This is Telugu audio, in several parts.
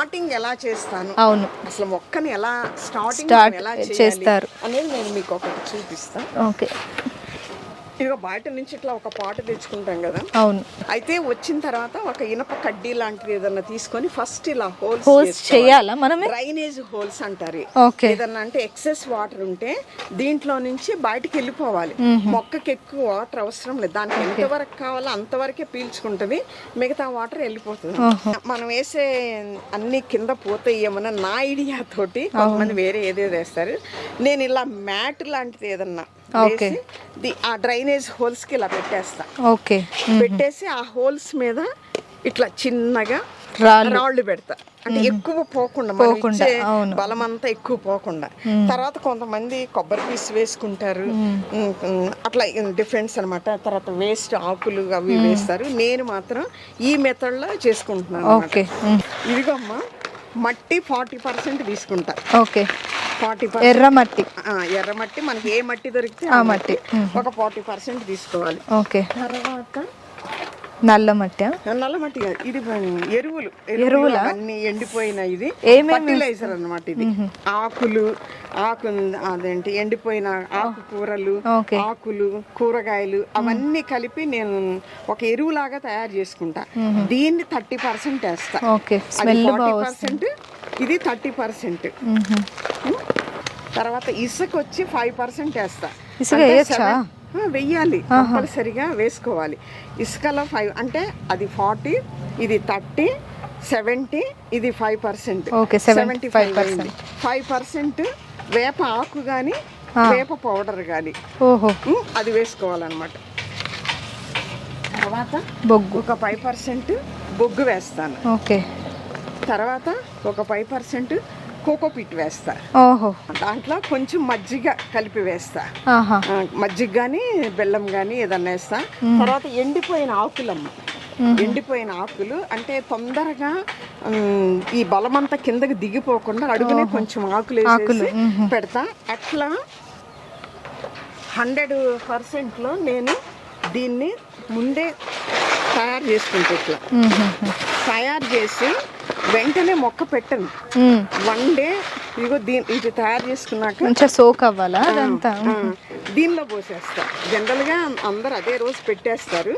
స్టార్టింగ్ ఎలా చేస్తాను? అవును. అసలు మొక్కని ఎలా స్టార్టింగ్ ఎలా చేస్తారు. అనేది నేను మీకు ఒకటి చూపిస్తాను ఓకే. ఇదిగో బయట నుంచి ఇట్లా ఒక పాట తెచ్చుకుంటాం కదా. అవును. అయితే వచ్చిన తర్వాత ఒక ఇనప కడ్డీ లాంటిది ఏదన్నా తీసుకొని ఫస్ట్ ఇలా హోల్స్ హోల్స్ చేయాలా మనమే? డ్రైనేజ్ హోల్స్ అంటారు. ఏదన్నా అంటే ఎక్సెస్ వాటర్ ఉంటే దీంట్లో నుంచి బయటకు వెళ్ళిపోవాలి. మొక్కకి ఎక్కువ వాటర్ అవసరం లేదు. దానికి ఎంతవరకు కావాలో అంతవరకే పీల్చుకుంటది. మిగతా వాటర్ వెళ్ళిపోతుంది. మనం వేసే అన్ని కింద ఏమన్నా నా ఐడియా తోటి కొంతమంది వేరే ఏదేదో వేస్తారు. నేను ఇలా మ్యాట్ లాంటిది ఏదన్నా ఓకే. వేసి ఆ డ్రైనేజ్ హోల్స్కి ఇలా పెట్టేస్తా. ఓకే. పెట్టేసి ఆ హోల్స్ మీద ఇట్లా చిన్నగా రాళ్ళు. పెడతా. అంటే ఎక్కువ పోకుండా పోకుండా. బలం అంతా ఎక్కువ పోకుండా. తర్వాత కొంతమంది కొబ్బరి పీస్ వేసుకుంటారు. అట్లా డిఫరెన్స్ అన్నమాట. తర్వాత వేస్ట్ ఆకులు అవి వేస్తారు. నేను మాత్రం ఈ మెథడ్లో చేసుకుంటున్నాను అన్నమాట. ఓకే. ఉమ్. ఇదిగో అమ్మా మట్టి ఫార్టీ పర్సెంట్ తీసుకుంటా. ఓకే. ఫార్టీ ఎర్ర మట్టి. ఎర్ర మట్టి మనకి ఏ మట్టి దొరికితే ఆ మట్టి. ఒక ఫార్టీ పర్సెంట్ తీసుకోవాలి. ఓకే. తర్వాత నల్ల మట్టి? నల్ల మట్టి కాదు ఇది ఎరువులు. ఎరువులా? అన్ని ఎండిపోయిన ఇది. ఫర్టిలైజర్ అన్నమాట ఇది. ఆకులు ఆకు అదేంటి ఎండిపోయిన ఆకుకూరలు ఓకే. ఆకులు కూరగాయలు అవన్నీ కలిపి నేను ఒక ఎరువులాగా తయారు చేసుకుంటా. దీన్ని థర్టీ పర్సెంట్ వేస్తా. ఫార్టీ పర్సెంట్ ఇది థర్టీ పర్సెంట్. తర్వాత ఇసుక వచ్చి ఫైవ్ పర్సెంట్ వేస్తా. ఇసుక వెయ్యాలి కంపల్సరిగా వేసుకోవాలి. ఇసుకలో ఫైవ్ అంటే అది ఫార్టీ ఇది థర్టీ సెవెంటీ ఇది five percent. Okay, 75%. Five percent. వేప ఆకు కానీ వేప పౌడర్ కానీ అది వేసుకోవాలన్నమాట. తర్వాత బొగ్గు. ఒక ఫైవ్ పర్సెంట్ బొగ్గు వేస్తాను. ఓకే. తర్వాత ఒక ఫైవ్ పర్సెంట్ కోకోపిట్ వేస్తా. ఓహో. దాంట్లో కొంచెం మజ్జిగ కలిపి వేస్తా. మజ్జిగ కానీ బెల్లం కానీ ఏదన్నా వేస్తా. తర్వాత ఎండిపోయిన ఆకులమ్మ. ఎండిపోయిన ఆకులు అంటే తొందరగా ఈ బలమంతా కిందకి దిగిపోకుండా అడుగునే కొంచెం ఆకులు ఆకులు, పెడతా. అట్లా హండ్రెడ్ పర్సెంట్లో నేను దీన్ని ముందే తయారు చేసుకుంటా ఇట్లా. తయారు చేసి వెంటనే మొక్క పెట్టను. వన్ డే ఇదిగో దీని ఇది తయారు చేసుకున్నాక మంచిగా సోక్ అవ్వాలా అదంతా? దీనిలో పోసేస్తా. జనరల్గా అందరు అదే రోజు పెట్టేస్తారు.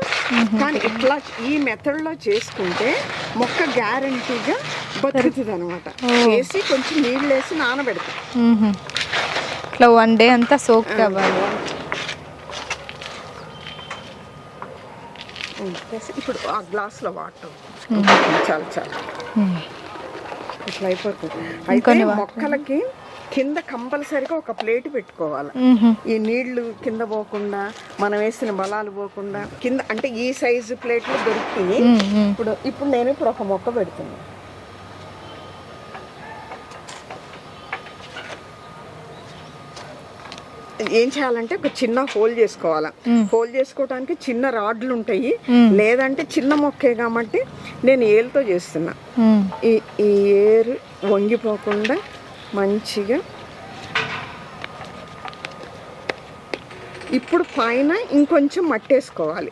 కానీ ఇట్లా ఈ మెథడ్లో చేసుకుంటే మొక్క గ్యారంటీగా బతుకుతుంది అనమాట వేసి కొంచెం నీళ్ళు వేసి నానబెడతా. ఇట్లా వన్ డే అంతా సోక్ అవ్వాలి ఉమ్, వేసి ఇప్పుడు ఆ గ్లాస్లో వాటర్ చాలు చాలు. ఇట్లా అయిపోతుంది. అయితే మొక్కలకి కింద కంపల్సరిగా ఒక ప్లేట్ పెట్టుకోవాలి. ఈ నీళ్ళు కింద పోకుండా మనం వేసిన బలాలు పోకుండా కింద అంటే ఈ సైజు ప్లేట్లు మ్మ్. ఇప్పుడు ఇప్పుడు నేను ఇప్పుడు ఒక మొక్క పెడుతున్నా. ఏం చేయాలంటే ఒక చిన్న హోల్ చేసుకోవాలి. హోల్ చేసుకోవడానికి చిన్న రాడ్లు ఉంటాయి. లేదంటే చిన్న మొక్కే కాబట్టి నేను ఏలుతో చేస్తున్నా. ఈ ఈ ఏరు వంగిపోకుండా మంచిగా ఇప్పుడు పైన ఇంకొంచెం మట్టేసుకోవాలి.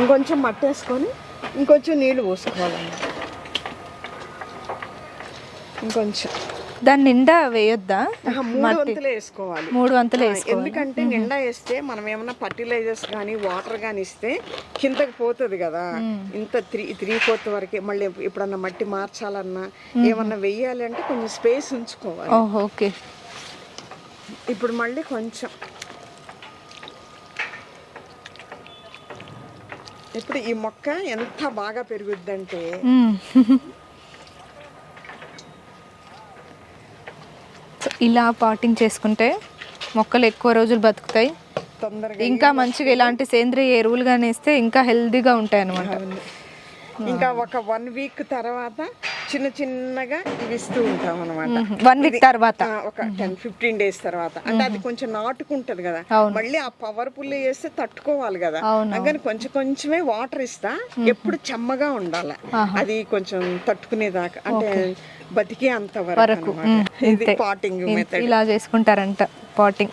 ఇంకొంచెం మట్టేసుకొని ఇంకొంచెం నీళ్ళు పోసుకోవాలన్నమాట. ఇంకొంచెం. దాని నిండా వేయొద్దా? మూడు వంతులు వేసుకోవాలి. మూడు వంతులు వేసుకోవాలి. ఎందుకంటే నిండా వేస్తే మనం ఏమైనా ఫర్టిలైజర్స్ కానీ వాటర్ కానీ ఇస్తే కిందకి పోతుంది కదా. ఇంత త్రీ త్రీ ఫోర్త్ వరకే మళ్ళీ ఎప్పుడన్నా మట్టి మార్చాలన్నా ఏమన్నా వెయ్యాలి అంటే కొంచెం స్పేస్ ఉంచుకోవాలి. ఓకే. ఇప్పుడు మళ్ళీ కొంచెం. ఇప్పుడు ఈ మొక్క ఎంత బాగా పెరుగుద్దంటే ఇలా పాటింగ్ చేసుకుంటే మొక్కలు ఎక్కువ రోజులు బతుకుతాయి తొందరగా ఇంకా మంచిగా ఇలాంటి సేంద్రియ ఎరువులు కానీ వేస్తే ఇంకా హెల్దీగా ఉంటాయి అనమాట. ఇంకా ఒక వన్ వీక్ తర్వాత చిన్న చిన్నగా ఇవి ఇస్తూ ఉంటాం అనమాట వన్ వీక్ తర్వాత. ఒక టెన్ ఫిఫ్టీన్ డేస్ తర్వాత. అంటే అది కొంచెం నాటుకుంటది కదా. మళ్ళీ ఆ పవర్ పుల్ వేస్తే తట్టుకోవాలి కదా. అందుకని కొంచెం కొంచెమే వాటర్ ఇస్తా. ఎప్పుడు చెమ్మగా ఉండాలి. అది కొంచెం తట్టుకునేదాకా అంటే బతికే అంత వరకు. ఇది. పాటింగ్ ఇలా చేసుకుంటారంట పాటింగ్